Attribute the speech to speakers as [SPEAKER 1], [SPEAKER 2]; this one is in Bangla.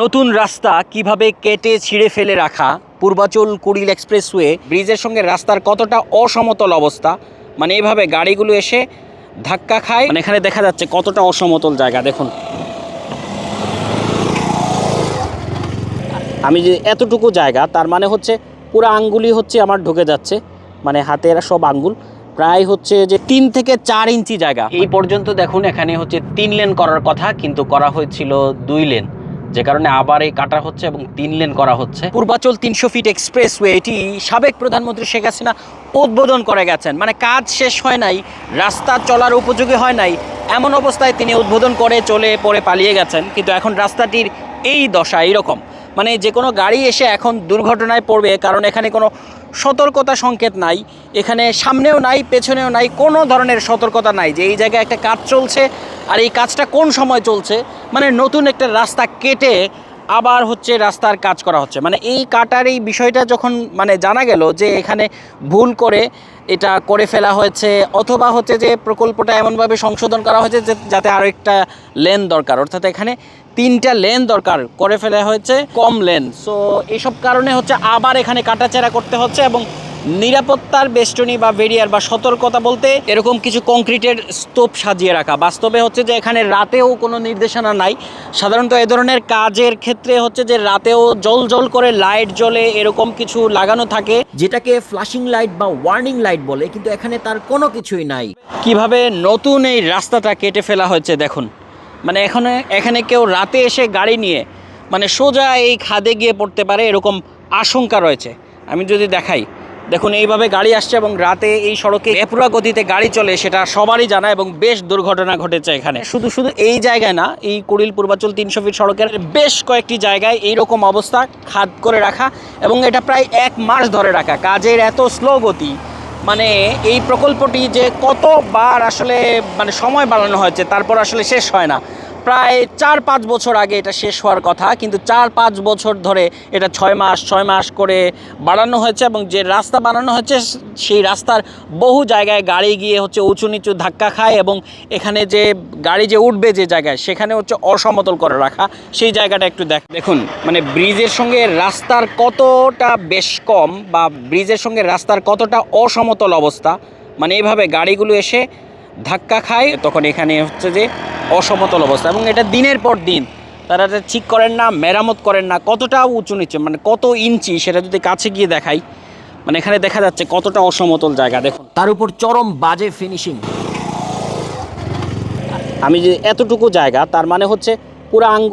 [SPEAKER 1] নতুন রাস্তা কীভাবে কেটে ছিঁড়ে ফেলে রাখা? পূর্বাচল কুড়িল এক্সপ্রেসওয়ে, ব্রিজের সঙ্গে রাস্তার কতটা অসমতল অবস্থা? মানে এইভাবে গাড়িগুলো এসে ধাক্কা খায়। মানে এখানে দেখা যাচ্ছে কতটা অসমতল জায়গা, দেখুন। আমি যে এতটুকু জায়গা, তার মানে হচ্ছে পুরো আঙ্গুলি হচ্ছে আমার ঢুকে যাচ্ছে। মানে হাতের সব আঙ্গুল প্রায় হচ্ছে যে তিন থেকে চার ইঞ্চি জায়গা। এই পর্যন্ত দেখুন, এখানে হচ্ছে তিন লেন করার কথা, কিন্তু করা হয়েছিল দুই লেন। যে কারণে আবার এই কাটা হচ্ছে এবং তিন লেন করা হচ্ছে। পূর্বাচল তিনশো ফিট এক্সপ্রেসওয়ে, এটি সাবেক প্রধানমন্ত্রী শেখ হাসিনা উদ্বোধন করে গেছেন। মানে কাজ শেষ হয় নাই, রাস্তা চলার উপযোগী হয় নাই, এমন অবস্থায় তিনি উদ্বোধন করে চলে পরে পালিয়ে গেছেন। কিন্তু এখন রাস্তাটির এই দশা এইরকম। মানে যে কোনো গাড়ি এসে এখন দুর্ঘটনায় পড়বে, কারণ এখানে কোনো সতর্কতা সংকেত নাই, এখানে সামনেও নাই, পেছনেও নাই, কোনো ধরনের সতর্কতা নাই যে এই জায়গায় একটা কাজ চলছে আর এই কাজটা কোন সময় চলছে। মানে নতুন একটা রাস্তা কেটে আবার হচ্ছে রাস্তার কাজ করা হচ্ছে। মানে এই কাটার এই বিষয়টা যখন মানে জানা গেল যে এখানে ভুল করে এটা করে ফেলা হয়েছে, অথবা হচ্ছে যে প্রকল্পটা এমনভাবে সংশোধন করা হয়েছে যে যাতে আরও একটা লেন দরকার, অর্থাৎ এখানে তিনটা লেন দরকার করে ফেলা হয়েছে, কম লেন। সো এইসব কারণে হচ্ছে আবার এখানে কাটাচেরা করতে হচ্ছে এবং নিরাপত্তার বেষ্টনী বা বেরিয়ার বা সতর্কতা বলতে এরকম কিছু কংক্রিটের স্তূপ সাজিয়ে রাখা। বাস্তবে হচ্ছে যে এখানে রাতেও কোনো নির্দেশনা নাই। সাধারণত এ ধরনের কাজের ক্ষেত্রে হচ্ছে যে রাতেও জল জল করে লাইট জ্বলে এরকম কিছু লাগানো থাকে, যেটাকে ফ্লাশিং লাইট বা ওয়ার্নিং লাইট বলে, কিন্তু এখানে তার কোনো কিছুই নাই। কীভাবে নতুন এই রাস্তাটা কেটে ফেলা হয়েছে দেখুন। মানে এখানে এখানে কেউ রাতে এসে গাড়ি নিয়ে মানে সোজা এই খাদে গিয়ে পড়তে পারে এরকম আশঙ্কা রয়েছে। আমি যদি দেখাই দেখুন, এইভাবে গাড়ি আসছে এবং রাতে এই সড়কে এপুরা গতিতে গাড়ি চলে সেটা সবারই জানা এবং বেশ দুর্ঘটনা ঘটেছে এখানে। শুধু শুধু এই জায়গায় না, এই কুড়িল পূর্বাচল তিনশো ফিট সড়কের বেশ কয়েকটি জায়গায় এই রকম অবস্থা খাদ করে রাখা এবং এটা প্রায় এক মাস ধরে রাখা। কাজের এত স্লো গতি মানে এই প্রকল্পটি যে কতবার আসলে মানে সময় বাড়ানো হয়েছে, তারপর আসলে শেষ হয় না। প্রায় চার পাঁচ বছর আগে এটা শেষ হওয়ার কথা, কিন্তু চার পাঁচ বছর ধরে এটা ছয় মাস ছয় মাস করে বাড়ানো হয়েছে এবং যে রাস্তা বানানো হয়েছে, সেই রাস্তার বহু জায়গায় গাড়ি গিয়ে হচ্ছে উঁচু নিচু ধাক্কা খায় এবং এখানে যে গাড়ি যে উঠবে যে জায়গায়, সেখানে হচ্ছে অসমতল করে রাখা। সেই জায়গাটা একটু দেখ দেখুন মানে ব্রিজের সঙ্গে রাস্তার কতটা বেশ কম বা ব্রিজের সঙ্গে রাস্তার কতটা অসমতল অবস্থা মানে এইভাবে গাড়িগুলো এসে ধাক্কা খায়, তখন এখানে হচ্ছে যে অসমতল অবস্থা এবং এটা দিনের পর দিন। তারা এটা ঠিক করেন না মেরামত করেন না কতটা উঁচু নিচে মানে কত ইঞ্চি সেটা যদি কাছে গিয়ে দেখাই মানে এখানে দেখা যাচ্ছে কতটা অসমতল জায়গা দেখুন। তার উপর চরম বাজে ফিনিশিং আমি যে এতটুকু জায়গা তার মানে হচ্ছে পুরো আঙ্গুল